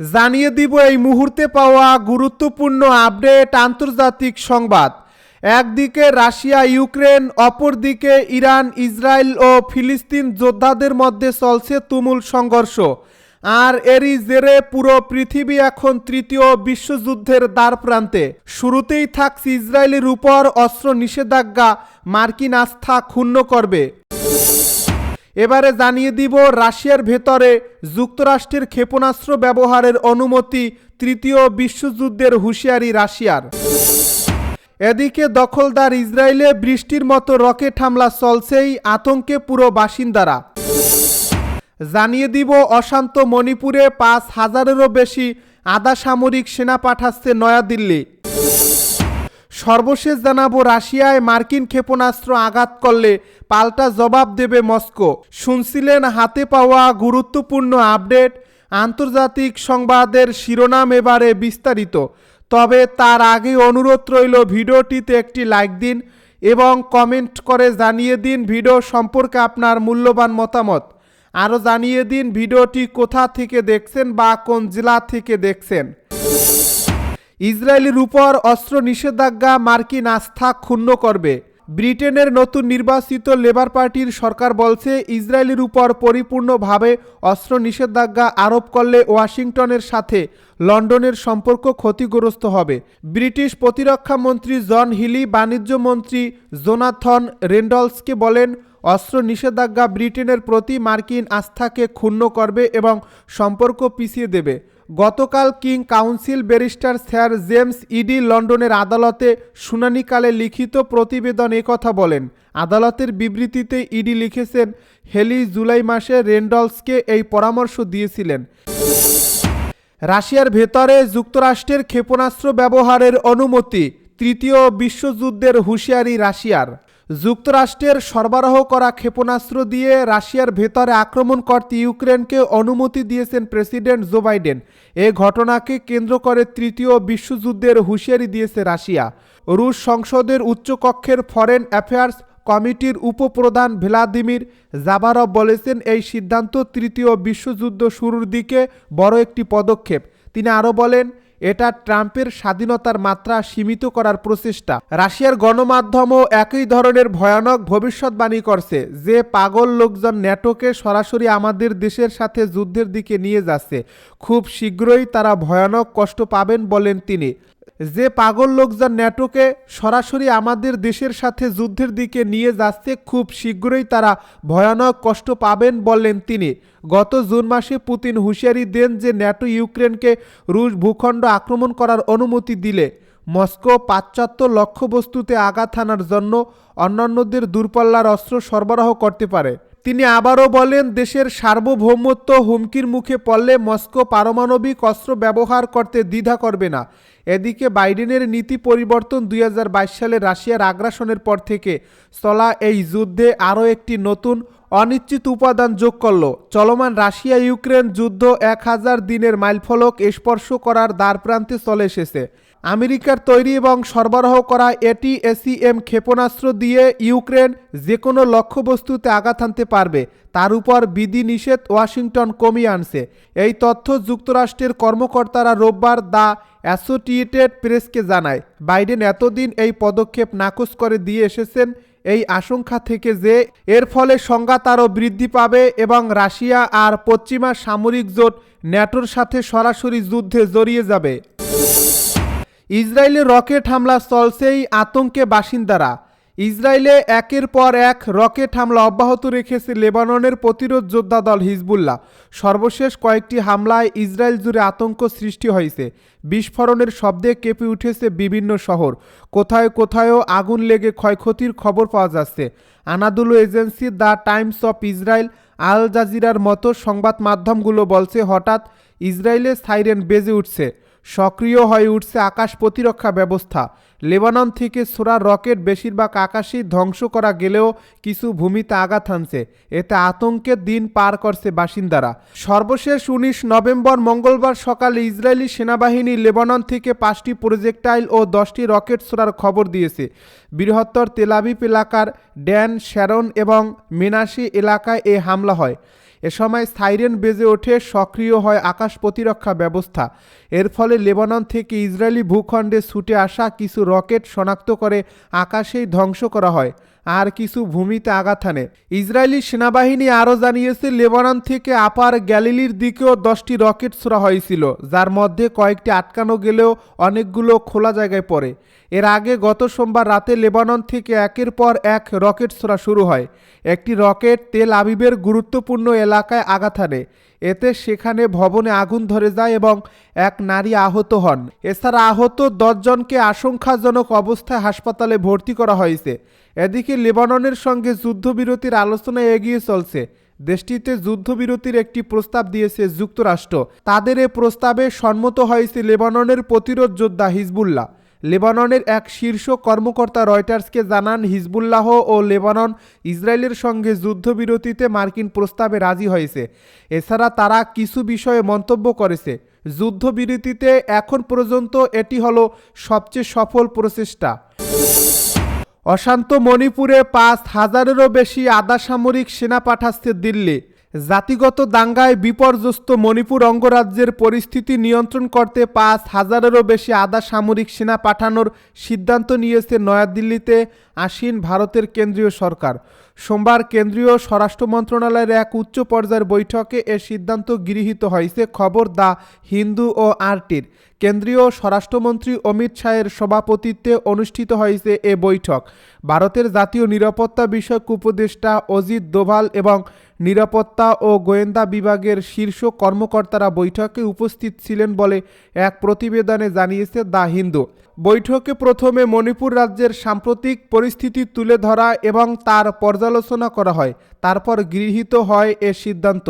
জানিয়ে দিব এই মুহূর্তে পাওয়া গুরুত্বপূর্ণ আপডেট আন্তর্জাতিক সংবাদ। একদিকে রাশিয়া, ইউক্রেন, অপরদিকে ইরান, ইসরায়েল ও ফিলিস্তিন যোদ্ধাদের মধ্যে চলছে তুমুল সংঘর্ষ। আর এরই জেরে পুরো পৃথিবী এখন তৃতীয় বিশ্বযুদ্ধের দ্বার প্রান্তে শুরুতেই থাকছে ইসরায়েলের উপর অস্ত্র নিষেধাজ্ঞা মার্কিন আস্থা ক্ষুণ্ণ করবে। এবারে জানিয়ে দিব রাশিয়ার ভেতরে যুক্তরাষ্ট্রের ক্ষেপণাস্ত্র ব্যবহারের অনুমতি তৃতীয় বিশ্বযুদ্ধের হুঁশিয়ারি রাশিয়ার। এদিকে দখলদার ইসরায়েলে বৃষ্টির মতো রকেট হামলা চলছেই আতঙ্কে পুরো বাসিন্দারা। জানিয়ে দিব অশান্ত মণিপুরে পাঁচ হাজারেরও বেশি আধা সামরিক সেনা পাঠাচ্ছে নয়াদিল্লি। সর্বশেষ জানাব রাশিয়ায় মার্কিন ক্ষেপণাস্ত্র আঘাত করলে পাল্টা জবাব দেবে মস্কো। শুনছিলেন হাতে পাওয়া গুরুত্বপূর্ণ আপডেট, আন্তর্জাতিক সংবাদের শিরোনাম এবারে বিস্তারিত। তবে তার আগে অনুরোধ রইল ভিডিওটিতে একটি লাইক দিন এবং কমেন্ট করে জানিয়ে দিন ভিডিও সম্পর্কে আপনার মূল্যবান মতামত। আরও জানিয়ে দিন ভিডিওটি কোথা থেকে দেখছেন বা কোন জেলা থেকে দেখছেন। ইসরায়েলের উপর অস্ত্র নিষেধাজ্ঞা মার্কিন আস্থা ক্ষুণ্ণ করবে। ব্রিটেনের নতুন নির্বাচিত লেবার পার্টির সরকার বলছে, ইসরায়েলের উপর পরিপূর্ণভাবে অস্ত্র নিষেধাজ্ঞা আরোপ করলে ওয়াশিংটনের সাথে লন্ডনের সম্পর্ক ক্ষতিগ্রস্ত হবে। ব্রিটিশ প্রতিরক্ষা মন্ত্রী জন হিলি, বাণিজ্য মন্ত্রী জোনাথন রেন্ডলসকে বলেন, অস্ত্র নিষেধাজ্ঞা ব্রিটেনের প্রতি মার্কিন আস্থাকে ক্ষুণ্ণ করবে এবং সম্পর্ক পিছিয়ে দেবে। গতকাল King council barrister sir James Eadie লন্ডনের আদালতে শুনানিকালে লিখিত প্রতিবেদন কথা বলেন। আদালতের বিবৃতিতে ইডি লিখেছেন, হেলি জুলাই মাসে রেন্ডলসকে এই পরামর্শ দিয়েছিলেন। রাশিয়ার ভেতরে যুক্তরাষ্ট্রের ক্ষেপণাস্ত্র ব্যবহারের অনুমতি, তৃতীয় বিশ্বযুদ্ধের হুঁশিয়ারি রাশিয়ার। যুক্তরাষ্ট্রের সরবরাহ করা ক্ষেপণাস্ত্র দিয়ে রাশিয়ার ভেতরে আক্রমণ করতে ইউক্রেনকে অনুমতি দিয়েছেন প্রেসিডেন্ট জো বাইডেন। এ ঘটনাকে কেন্দ্র করে তৃতীয় বিশ্বযুদ্ধের হুঁশিয়ারি দিয়েছে রাশিয়া। রুশ সংসদের উচ্চকক্ষের ফরেন অ্যাফেয়ার্স কমিটির উপপ্রধান ভ্লাদিমির জাবারভ বলেছেন, এই সিদ্ধান্ত তৃতীয় বিশ্বযুদ্ধ শুরুর দিকে বড় একটি পদক্ষেপ। তিনি আরও বলেন এটা ট্রাম্পের স্বাধীনতার মাত্রা সীমিত করার প্রচেষ্টা। রাশিয়ার গণমাধ্যমও একই ধরনের ভয়ানক ভবিষ্যৎবাণী করছে যে পাগল লোকজন ন্যাটোকে সরাসরি আমাদের দেশের সাথে যুদ্ধের দিকে নিয়ে যাচ্ছে। খুব শীঘ্রই তারা ভয়ানক কষ্ট পাবেন বলেন তিনি। যে পাগল লোকজন ন্যাটোকে সরাসরি আমাদের দেশের সাথে যুদ্ধের দিকে নিয়ে যাচ্ছে, খুব শীঘ্রই তারা ভয়ানক কষ্ট পাবেন বললেন তিনি। গত জুন মাসে পুতিন হুঁশিয়ারি দেন যে ন্যাটো ইউক্রেনকে রুশ ভূখণ্ড আক্রমণ করার অনুমতি দিলে। মস্কো পাশ্চাত্য লক্ষ্যবস্তুতে আঘাত হানার জন্য অন্যান্যদের দূরপাল্লার অস্ত্র সরবরাহ করতে পারে। তিনি আবারও বলেন, দেশের সার্বভৌমত্ব হুমকির মুখে পড়লে মস্কো পারমাণবিক অস্ত্র ব্যবহার করতে দ্বিধা করবে না। এদিকে বাইডেনের নীতি পরিবর্তন দুই হাজার বাইশ সালে রাশিয়ার আগ্রাসনের পর থেকে চলা এই যুদ্ধে আরও একটি নতুন অনিশ্চিত উপাদান যোগ করল। চলমান রাশিয়া ইউক্রেন যুদ্ধ এক হাজার দিনের মাইলফলক স্পর্শ করার দ্বারপ্রান্তে চলে এসেছে। আমেরিকার তৈরি এবং সরবরাহ করা এটি এসিএম ক্ষেপণাস্ত্র দিয়ে ইউক্রেন যে কোনো লক্ষ্যবস্তুতে আঘাত আনতে পারবে। তার উপর বিধিনিষেধ ওয়াশিংটন কমিয়ে আনছে। এই তথ্য যুক্তরাষ্ট্রের কর্মকর্তারা রোববার দ্য অ্যাসোসিয়েটেড প্রেসকে জানায়। বাইডেন এতদিন এই পদক্ষেপ নাকচ করে দিয়ে এসেছেন। এই আশঙ্কা থেকে যে এর ফলে সংঘাত আরও বৃদ্ধি পাবে এবং রাশিয়া আর পশ্চিমা সামরিক জোট ন্যাটোর সাথে সরাসরি যুদ্ধে জড়িয়ে যাবে। ইসরায়েলে রকেট হামলা চলছেই আতঙ্কে বাসিন্দারা। ইসরায়েলে একের পর এক রকেট হামলা অব্যাহত রেখেছে লেবাননের প্রতিরোধ যোদ্ধা দল হিজবুল্লাহ। সর্বশেষ কয়েকটি হামলায় ইসরায়েল জুড়ে আতঙ্ক সৃষ্টি হয়েছে। বিস্ফোরণের শব্দে কেঁপে উঠেছে বিভিন্ন শহর। কোথায় কোথায়ও আগুন লেগে ক্ষয়ক্ষতির খবর পাওয়া যাচ্ছে। Anadolu agency the Times of Israel, আল জাজিরার মতো সংবাদ মাধ্যমগুলো বলছে, হঠাৎ ইসরায়েলে সাইরেন বেজে উঠছে। সক্রিয় হয়ে উঠছে আকাশ প্রতিরক্ষা ব্যবস্থা। লেবানন থেকে ছোড়া রকেট বেশিরভাগ আকাশেই ধ্বংস করা গেলেও কিছু ভূমিতে আঘাত হানছে। এতে আতঙ্কের দিন পার করছে বাসিন্দারা। সর্বশেষ উনিশ নভেম্বর মঙ্গলবার সকালে ইসরায়েলি সেনাবাহিনী লেবানন থেকে পাঁচটি প্রজেক্টাইল ও দশটি রকেট ছোড়ার খবর দিয়েছে। বৃহত্তর তেলাবিপ এলাকার ড্যান, শ্যারন এবং মেনাসি এলাকায় এ হামলা হয়। এ সময় সাইরেন বেজে ওঠে সক্রিয় হয় আকাশ প্রতিরক্ষা ব্যবস্থা। এর ফলে লেবানন থেকে ইসরায়েলি ভূখণ্ডে ছুটে আসা কিছু রকেট শনাক্ত করে আকাশেই ধ্বংস করা হয়। আর কিছু ভূমিতে আঘাত হানে। ইসরায়েলি সেনাবাহিনী আরও জানিয়েছে, লেবানন থেকে আপার গ্যালিলির দিকেও দশটি রকেট ছোড়া হয়েছিল, যার মধ্যে কয়েকটি আটকানো গেলেও অনেকগুলো খোলা জায়গায় পড়ে। এর আগে গত সোমবার রাতে লেবানন থেকে একের পর এক রকেট ছোড়া শুরু হয়। একটি রকেট তেল আবিবের গুরুত্বপূর্ণ এলাকায় আঘাত হানে। এতে সেখানে ভবনে আগুন ধরে যায় এবং এক নারী আহত হন। এছাড়া আহত দশজনকে আশঙ্কাজনক অবস্থায় হাসপাতালে ভর্তি করা হয়েছে। এদিকে লেবাননের সঙ্গে যুদ্ধবিরতির আলোচনা এগিয়ে চলছে। দেশটিতে যুদ্ধবিরতির একটি প্রস্তাব দিয়েছে যুক্তরাষ্ট্র। তাদের এ প্রস্তাবে সম্মত হয়েছে লেবাননের প্রতিরোধ যোদ্ধা হিজবুল্লাহ। লেবাননের এক শীর্ষ কর্মকর্তা রয়টার্সকে জানান, হিজবুল্লাহ ও লেবানন ইসরায়েলের সঙ্গে যুদ্ধবিরতিতে মার্কিন প্রস্তাবে রাজি হয়েছে। এছাড়া তারা কিছু বিষয়ে মন্তব্য করেছে। যুদ্ধবিরতিতে এখন পর্যন্ত এটি হলো সবচেয়ে সফল প্রচেষ্টা। অশান্ত মণিপুরে পাঁচ হাজারেরও বেশি আধা সামরিক সেনা পাঠাচ্ছে দিল্লি। জাতিগত দাঙ্গায় বিপর্যস্ত মণিপুর অঙ্গরাজ্যের পরিস্থিতি নিয়ন্ত্রণ করতে পাঁচ হাজারেরও বেশি আধা সামরিক সেনা পাঠানোর সিদ্ধান্ত নিয়েছে নয়াদিল্লিতে আসীন ভারতের কেন্দ্রীয় সরকার। সোমবার কেন্দ্রীয় স্বরাষ্ট্র মন্ত্রণালয়ের এক উচ্চ পর্যায়ের বৈঠকে এ সিদ্ধান্ত গৃহীত হয়েছে, খবর দ্য হিন্দু ও আরটির। কেন্দ্রীয় স্বরাষ্ট্রমন্ত্রী অমিত শাহের সভাপতিত্বে অনুষ্ঠিত হয়েছে এ বৈঠক। ভারতের জাতীয় নিরাপত্তা বিষয়ক উপদেষ্টা অজিত দোভাল এবং নিরাপত্তা ও গোয়েন্দা বিভাগের শীর্ষ কর্মকর্তারা বৈঠকে উপস্থিত ছিলেন বলে এক প্রতিবেদনে জানিয়েছে দ্য হিন্দু। বৈঠকে প্রথমে মণিপুর রাজ্যের সাম্প্রতিক পরিস্থিতি তুলে ধরা এবং তার পর্যালোচনা করা হয়, তারপর গৃহীত হয় এ সিদ্ধান্ত।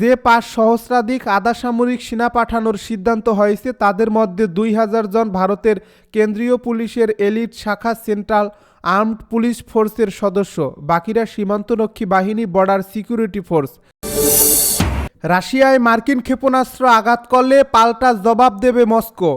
যে পাঁচ সহস্রাধিক আধা সামরিক সেনা পাঠানোর সিদ্ধান্ত হয়েছে, তাদের মধ্যে দুই হাজার জন ভারতের কেন্দ্রীয় পুলিশের এলিট শাখা সেন্ট্রাল আর্মড পুলিশ ফোর্সের সদস্য, বাকিরা সীমান্তরক্ষী বাহিনী, বর্ডার সিকিউরিটি ফোর্স। রাশিয়ায় মার্কিন ক্ষেপণাস্ত্র আঘাত করলে পাল্টা জবাব দেবে মস্কো।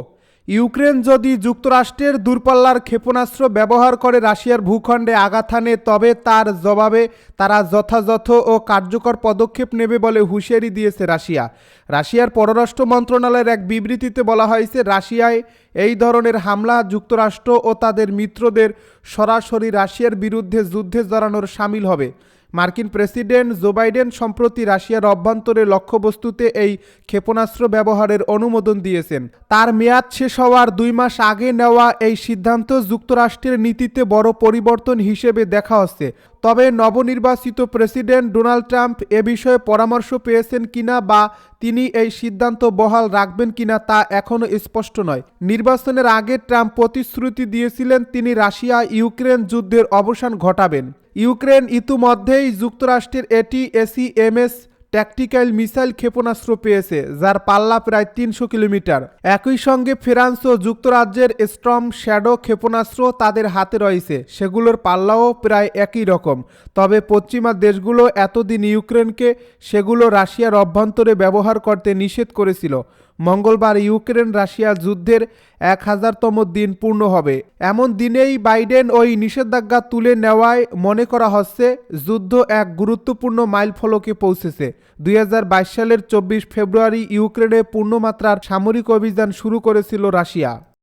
ইউক্রেন যদি যুক্তরাষ্ট্রের দূরপাল্লার ক্ষেপণাস্ত্র ব্যবহার করে রাশিয়ার ভূখণ্ডে আঘাত হানে, তবে তার জবাবে তারা যথাযথ ও কার্যকর পদক্ষেপ নেবে বলে হুঁশিয়ারি দিয়েছে রাশিয়া। রাশিয়ার পররাষ্ট্র মন্ত্রণালয়ের এক বিবৃতিতে বলা হয়েছে, রাশিয়ায় এই ধরনের হামলা যুক্তরাষ্ট্র ও তাদের মিত্রদের সরাসরি রাশিয়ার বিরুদ্ধে যুদ্ধে জড়ানোর সামিল হবে। মার্কিন প্রেসিডেন্ট জো বাইডেন সম্প্রতি রাশিয়ার অভ্যন্তরে লক্ষ্যবস্তুতে এই ক্ষেপণাস্ত্র ব্যবহারের অনুমোদন দিয়েছেন। তার মেয়াদ শেষ হওয়ার দুই মাস আগে নেওয়া এই সিদ্ধান্ত যুক্তরাষ্ট্রের নীতিতে বড় পরিবর্তন হিসেবে দেখা হচ্ছে। তবে নবনির্বাচিত প্রেসিডেন্ট ডোনাল্ড ট্রাম্প এ বিষয়ে পরামর্শ পেয়েছেন কিনা বা তিনি এই সিদ্ধান্ত বহাল রাখবেন কিনা তা এখনও স্পষ্ট নয়। নির্বাচনের আগে ট্রাম্প প্রতিশ্রুতি দিয়েছিলেন তিনি রাশিয়া ইউক্রেন যুদ্ধের অবসান ঘটাবেন। ইউক্রেন ইতিমধ্যেই যুক্তরাষ্ট্রের এটি এসি এসিএমএস ট্যাকটিক্যাল মিসাইল ক্ষেপণাস্ত্র পেয়েছে, যার পাল্লা প্রায় তিনশো কিলোমিটার। একই সঙ্গে ফ্রান্স ও যুক্তরাজ্যের স্ট্রম শ্যাডো ক্ষেপণাস্ত্র তাদের হাতে রয়েছে, সেগুলোর পাল্লাও প্রায় একই রকম। তবে পশ্চিমা দেশগুলো এতদিন ইউক্রেনকে সেগুলো রাশিয়ার অভ্যন্তরে ব্যবহার করতে নিষেধ করেছিল। মঙ্গলবার ইউক্রেন রাশিয়া যুদ্ধের এক হাজারতম দিন পূর্ণ হবে। এমন দিনেই বাইডেন ওই নিষেধাজ্ঞা তুলে নেওয়ায় মনে করা হচ্ছে যুদ্ধ এক গুরুত্বপূর্ণ মাইলফলকে পৌঁছেছে। দুই হাজার বাইশ সালের চব্বিশ ফেব্রুয়ারি ইউক্রেনে পূর্ণমাত্রার সামরিক অভিযান শুরু করেছিল রাশিয়া।